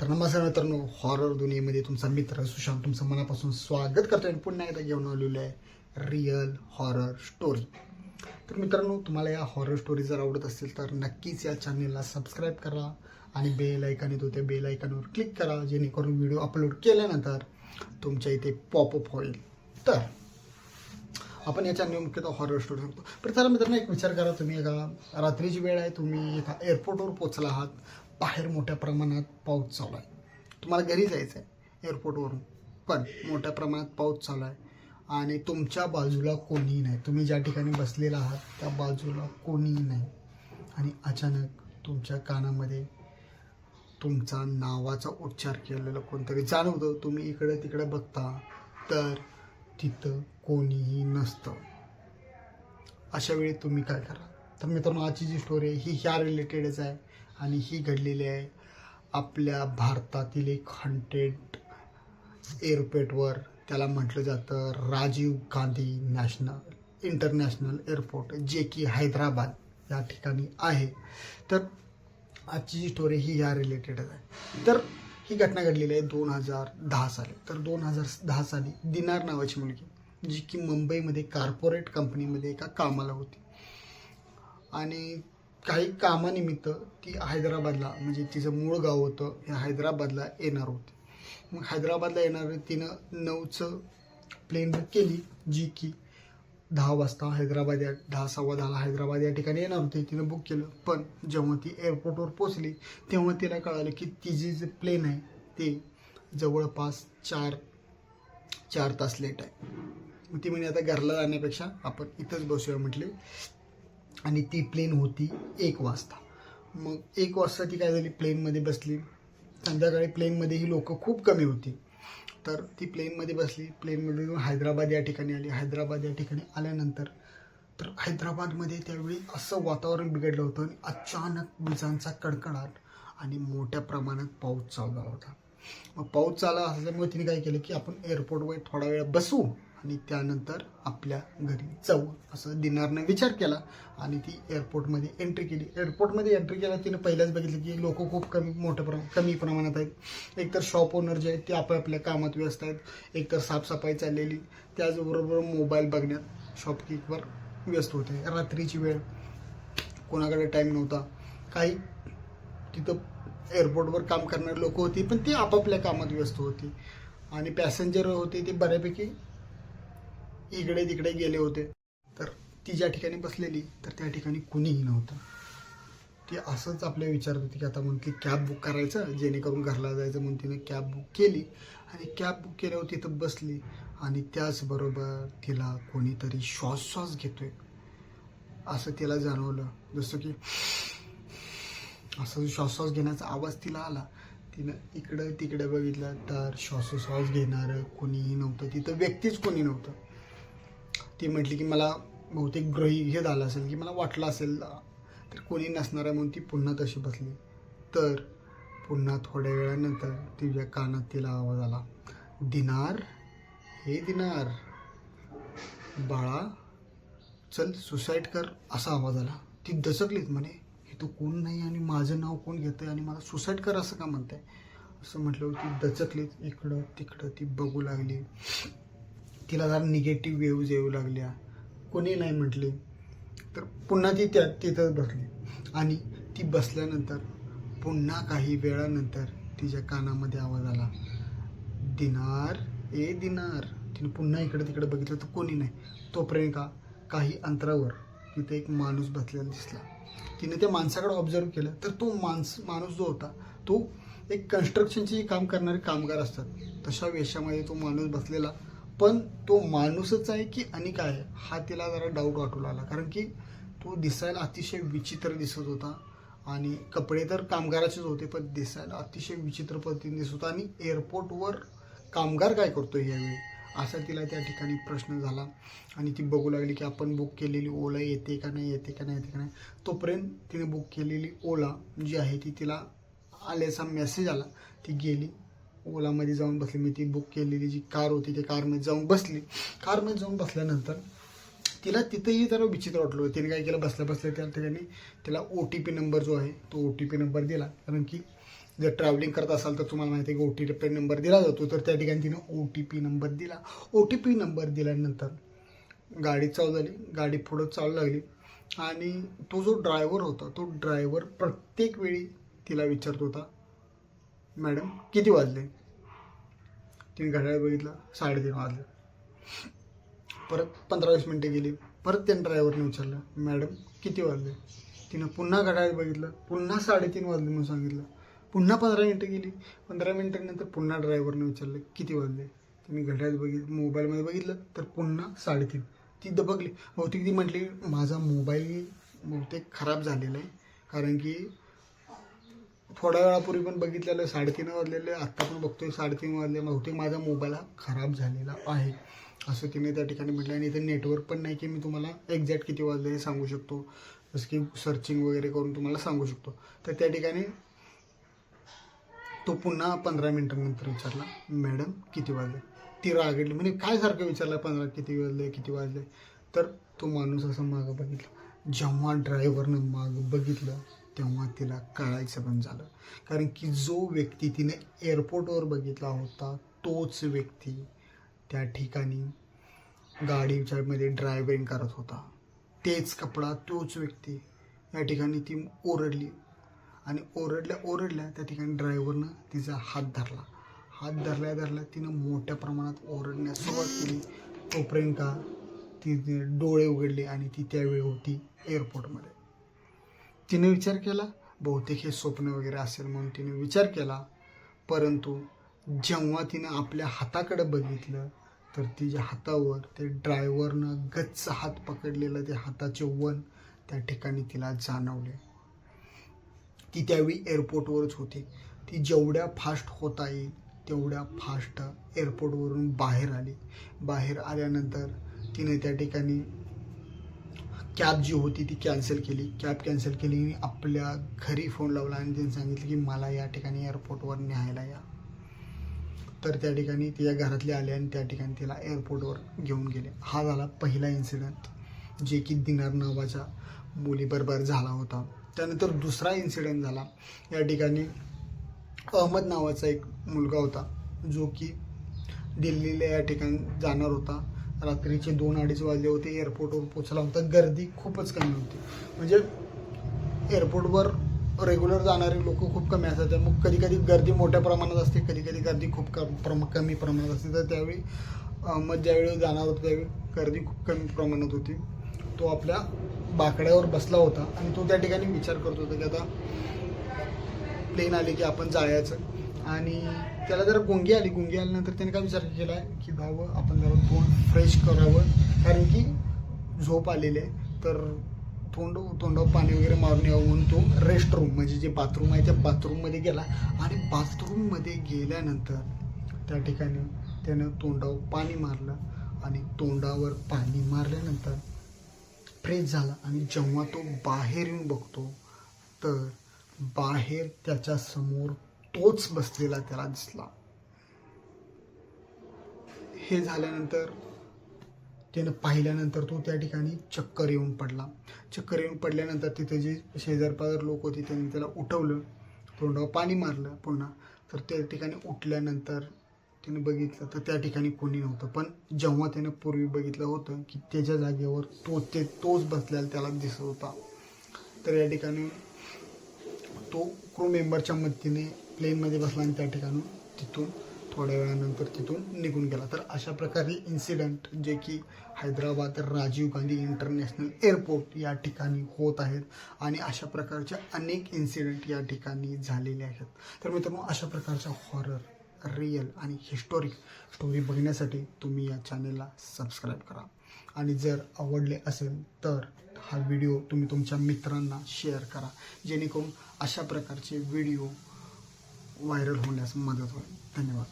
तर नमस्कार मित्रांनो हॉरर दुनियेमध्ये तुमचा मित्र सुशांत तुमचं मनापासून स्वागत करतो आणि पुन्हा एकदा घेऊन आलेलो आहे रिअल हॉरर स्टोरी तर मित्रांनो तुम्हाला या हॉरर स्टोरी जर आवडत असतील तर नक्कीच या चॅनलला सबस्क्राईब करा आणि बेल ऐकन येतो त्या बेल आयकॉनवर क्लिक करा जेणेकरून व्हिडिओ अपलोड केल्यानंतर तुमच्या इथे पॉपअप होईल. तर आपण या चॅनल मुख्यतः हॉरर स्टोरी सांगतो. पण चला मित्रांनो एक विचार करा तुम्ही. एका रात्रीची वेळ आहे तुम्ही एका एअरपोर्टवर पोचला आहात. बाहेर मोठ्या प्रमाणात पाऊस चालू आहे. तुम्हाला घरी जायचं आहे एअरपोर्टवरून पण मोठ्या प्रमाणात पाऊस चालू आहे. आणि तुमच्या बाजूला कोणीही नाही. तुम्ही ज्या ठिकाणी बसलेला आहात त्या बाजूला कोणीही नाही. आणि अचानक तुमच्या कानामध्ये तुमचा नावाचा उच्चार केलेला कोणतरी जाणवतं. तुम्ही इकडे तिकडे बघता तर तिथं कोणीही नसतं. अशा वेळी तुम्ही काय करा? तर मित्रांनो आजची जी स्टोरी आहे ही ह्या रिलेटेडच आहे. आणि ही घडलेली आहे आपल्या भारतातील एक हंटेड एअरपोर्टवर त्याला म्हटलं जातं Rajiv Gandhi national international airport जे की हैदराबाद या ठिकाणी आहे. तर आजची जी स्टोरी ही या रिलेटेडच आहे. तर ही घटना घडलेली आहे दोन हजार दहा साली. तर दोन हजार दहा साली दिनार नावाची मुलगी जी की मुंबईमध्ये कॉर्पोरेट कंपनीमध्ये एका कामाला होती. आणि काही कामानिमित्त ती हैदराबादला म्हणजे तिचं मूळ गाव होतं हे हैदराबादला येणार होती. मग हैदराबादला येणार तिनं नऊचं प्लेन बुक केली जी की दहा वाजता हैदराबाद या दहा सव्वा दहाला हैदराबाद या ठिकाणी येणार होती तिनं बुक केलं. पण जेव्हा ती एअरपोर्टवर पोचली तेव्हा तिला कळालं की तिची जे प्लेन आहे ते जवळपास चार चार तास लेट आहे. मग ती म्हणे आता घरला जाण्यापेक्षा आपण इथंच बसूया म्हटले. आणि ती प्लेन होती एक वाजता. मग एक वाजता ती काय झाली? प्लेनमध्ये बसली. संध्याकाळी प्लेनमध्ये ही लोकं खूप कमी होती. तर ती प्लेनमध्ये बसली. प्लेनमध्ये हैदराबाद या ठिकाणी आली. हैदराबाद या ठिकाणी आल्यानंतर तर हैदराबादमध्ये त्यावेळी असं वातावरण बिघडलं होतं आणि अचानक विजांचा कडकडाट आणि मोठ्या प्रमाणात पाऊस चालू झाला होता. मग पाऊस चालला असल्यामुळे तिने काय केलं की आपण एअरपोर्टवर थोडा वेळ बसू. आणि त्यानंतर आपल्या घरी जाऊ असं दिनारनं विचार केला आणि ती एअरपोर्टमध्ये एंट्री केली. एअरपोर्टमध्ये एंट्री केला तिने पहिल्याच बघितलं की लोक खूप कमी मोठ्या प्रमा कमी प्रमाणात आहेत. एकतर शॉप ओनर जे आहेत ते आपापल्या कामात व्यस्त आहेत. एकतर साफसफाई चाललेली. त्याचबरोबर मोबाईल बघण्यात शॉपकीपर व्यस्त होते. रात्रीची वेळ कोणाकडे टाईम नव्हता. काही तिथं एअरपोर्टवर काम करणारी लोक होती पण ती आपापल्या कामात व्यस्त होती. आणि पॅसेंजर होते ते बऱ्यापैकी इकडे तिकडे गेले होते. तर ती ज्या ठिकाणी बसलेली तर त्या ठिकाणी कुणीही नव्हतं. ती असंच आपल्या विचारत होती की आता म्हणते कॅब बुक करायचं जेणेकरून घरला जायचं म्हणून तिने कॅब बुक केली. आणि कॅब बुक केल्यावर तिथं बसली. आणि त्याचबरोबर तिला कोणीतरी श्वास श्वास घेतोय. असं तिला जाणवलं. जसं की असं श्वासोश्वास घेण्याचा आवाज तिला आला. तिनं इकडं तिकडे बघितलं तर श्वासोश्वास घेणारं कोणीही नव्हतं. तिथं व्यक्तीच कोणी नव्हतं. ती म्हटली की मला बहुतेक ग्रही हे झालं असेल की मला वाटलं असेल तर कोणी नसणार आहे म्हणून ती पुन्हा तशी बसली. तर पुन्हा थोड्या वेळानंतर तिच्या कानात तिला आवाज आला. दिनार हे दिनार बाळा चल सुसाईड कर असा आवाज आला. ती दसकलीत म्हणे हे तू कोण नाही आणि माझं नाव कोण घेतंय आणि मला सुसाईड कर असं का म्हणताय? असं म्हटलं ती दचकलीत इकडं तिकडं ती बघू लागली. तिला जरा निगेटिव्ह वेव्ज येऊ लागल्या. कोणी नाही म्हटले. तर पुन्हा ती त्या तिथंच बसली. आणि ती बसल्यानंतर पुन्हा काही वेळानंतर तिच्या कानामध्ये आवाज आला. दिनार ए दिनार. तिने पुन्हा इकडे तिकडे बघितलं तर कोणी नाही. तोपर्यंत का काही अंतरावर तिथे एक माणूस बसलेला दिसला. तिने त्या माणसाकडे ऑब्झर्व केलं तर तो माणस माणूस जो होता तो एक कन्स्ट्रक्शनचे काम करणारे कामगार असतात. तशा वेशामध्ये तो माणूस बसलेला पण तो माणूसच आहे की आणि काय आहे हा तिला जरा डाऊट वाटू लागला. कारण की तो दिसायला अतिशय विचित्र दिसत होता. आणि कपडे तर कामगाराचेच होते पण दिसायला अतिशय विचित्र पद्धतीने दिसत होता. आणि एअरपोर्टवर कामगार काय करतो यावेळी? असा तिला त्या ठिकाणी प्रश्न झाला. आणि ती बघू लागली की आपण बुक केलेली ओला येते का नाही येते का नाही येते का नाही. तोपर्यंत तिने बुक केलेली ओला जी आहे ती तिला आल्याचा मेसेज आला. ती गेली. ओलामध्ये जाऊन बसली. मी ती बुक केलेली जी कार होती त्या कारमध्ये जाऊन बसली. कारमध्ये जाऊन बसल्यानंतर तिला तिथंही जरा विचित्र वाटलं तिने काय केलं? बसल्या बसल्या त्या ठिकाणी तिला ओ टी पी नंबर जो आहे तो ओ टी पी नंबर दिला. कारण की जर ट्रॅव्हलिंग करत असाल तर तुम्हाला माहिती आहे की ओ टी पी नंबर दिला जातो. तर त्या ठिकाणी तिनं ओ टी पी नंबर दिला. ओ टी पी नंबर दिल्यानंतर गाडी चालू झाली. गाडी पुढं चालू लागली. आणि तो जो ड्रायव्हर होता तो ड्रायव्हर प्रत्येक वेळी तिला विचारत होता मॅडम किती वाजले? तिने घड्याळ बघितलं साडेतीन वाजले. परत पंधरा वीस मिनटं गेली परत त्या ड्रायव्हरने विचारलं मॅडम किती वाजले? तिनं पुन्हा घड्याळ बघितलं पुन्हा साडेतीन वाजले म्हणून सांगितलं. पुन्हा पंधरा मिनटं गेली पंधरा मिनटानंतर पुन्हा ड्रायव्हरने विचारलं किती वाजले? तिने घड्याळ बघितलं मोबाईलमध्ये बघितलं तर पुन्हा साडेतीन. ती दबकली. बहुतेक ती म्हटली माझा मोबाईल बहुतेक खराब झालेला आहे कारण की थोड्या वेळापूर्वी पण बघितलेलं साडेतीन वाजलेले आत्ता पण बघतोय साडेतीन वाजले. बहुतेक माझा मोबाईल हा खराब झालेला आहे असं तिने त्या ठिकाणी म्हटलं आणि इथं नेटवर्क पण नाही की मी तुम्हाला एक्झॅक्ट किती वाजले हे सांगू शकतो. जसं की सर्चिंग वगैरे करून तुम्हाला सांगू शकतो. तर त्या ठिकाणी तो पुन्हा पंधरा मिनिटांनंतर विचारला मॅडम किती वाजले? ती रागडली म्हणजे काय सारखं विचारलं पंधरा किती वाजले किती वाजले? तर तो माणूस असं मागं बघितला. जेव्हा ड्रायव्हरनं मागं बघितलं तेव्हा तिला कळायचं पण झालं. कारण की जो व्यक्ती तिने एअरपोर्टवर बघितला होता तोच व्यक्ती त्या ठिकाणी गाडीच्या मध्ये ड्रायव्हिंग करत होता. तेच कपडा तोच व्यक्ती या ठिकाणी ती ओरडली. आणि ओरडल्या ओरडल्या त्या ठिकाणी ड्रायव्हरनं तिचा हात धरला. हात धरल्या धरल्या तिनं मोठ्या प्रमाणात ओरडण्यास सुरुवात केली. तोपर्यंत का ती डोळे उघडले आणि ती त्यावेळी होती एअरपोर्टमध्ये. तिने विचार केला बहुतेक हे स्वप्न वगैरे असेल म्हणून तिने विचार केला. परंतु जेव्हा तिनं आपल्या हाताकडे बघितलं तर तिच्या हातावर ते ड्रायव्हरनं गच्च हात पकडलेलं ते हाताचे वन त्या ठिकाणी तिला जाणवले. ती त्यावेळी एअरपोर्टवरच होती. ती जेवढ्या फास्ट होता येईल तेवढ्या फास्ट एअरपोर्टवरून बाहेर आली. बाहेर आल्यानंतर तिने त्या ठिकाणी कॅब जी होती ती कॅन्सल केली. कॅब कॅन्सल केली आणि आपल्या घरी फोन लावला आणि त्यांनी सांगितलं की मला या ठिकाणी एअरपोर्टवर न्यायला या. तर त्या ठिकाणी तिच्या घरातले आले आणि त्या ठिकाणी तिला एअरपोर्टवर घेऊन गेले. हा झाला पहिला इन्सिडेंट जे की दिनार नावाच्या मुलीबरोबर झाला होता. त्यानंतर दुसरा इन्सिडेंट झाला. या ठिकाणी अहमद नावाचा एक मुलगा होता जो की दिल्लीला या ठिकाणी जाणार होता. रात्रीचे दोन अडीच वाजले होते. एअरपोर्टवर पोचला होता. गर्दी खूपच कमी होती. म्हणजे एअरपोर्टवर रेग्युलर जाणारे लोक खूप कमी असतात. मग कधी कधी गर्दी मोठ्या प्रमाणात असते. कधी कधी गर्दी खूप कम प्रम कमी प्रमाणात असते. तर त्यावेळी मग ज्यावेळी जाणार होतो त्यावेळी गर्दी खूप कमी प्रमाणात होती. तो आपल्या बाकड्यावर बसला होता. आणि तो त्या ठिकाणी विचार करत होता की आता प्लेन आली की आपण जायचं. आणि त्याला जरा गुंगी आली. गुंगी आल्यानंतर त्याने काय विचार केला की जावं आपण जरा तोंड फ्रेश करावं. कारण की झोप आलेली आहे. तर तोंड तोंडावर पाणी वगैरे मारून यावं म्हणून तो रेस्ट रूम म्हणजे जे बाथरूम आहे त्या बाथरूममध्ये गेला. आणि बाथरूममध्ये गेल्यानंतर त्या ठिकाणी त्यानं तोंडावर पाणी मारलं. आणि तोंडावर पाणी मारल्यानंतर फ्रेश झाला. आणि जेव्हा तो बाहेर येऊन बघतो तर बाहेर त्याच्यासमोर तोच बसलेला त्याला दिसला. हे झाल्यानंतर त्यानं पाहिल्यानंतर तो त्या ठिकाणी चक्कर येऊन पडला. चक्कर येऊन पडल्यानंतर तिथे जे शेजारपाजार लोक होते त्यांनी त्याला उठवलं तोंडावर पाणी मारलं पुन्हा. तर त्या ठिकाणी उठल्यानंतर त्याने बघितलं तर त्या ठिकाणी कोणी नव्हतं. पण जेव्हा त्यानं पूर्वी बघितलं होतं की त्याच्या जागेवर तो ते तोच बसलेला त्याला दिसत होता. तर या ठिकाणी तो क्रू मेंबरच्या मदतीने प्लेनमध्ये बसला आणि त्या ठिकाणी तिथून थोड्या वेळानंतर तिथून निघून गेला. तर अशा प्रकारे इन्सिडेंट जे की हैदराबाद राजीव गांधी इंटरनॅशनल एअरपोर्ट या ठिकाणी होत आहेत आणि अशा प्रकारच्या अनेक इन्सिडेंट या ठिकाणी झालेले आहेत. तर मित्रांनो अशा प्रकारच्या हॉरर रिअल आणि हिस्टॉरिक स्टोरी बघण्यासाठी तुम्ही या चॅनेलला सबस्क्राईब करा. आणि जर आवडले असेल तर हा व्हिडिओ तुम्ही तुमच्या मित्रांना शेअर करा. जेणेकरून अशा प्रकारचे व्हिडिओ व्हायरल होण्यास मदत होईल. धन्यवाद.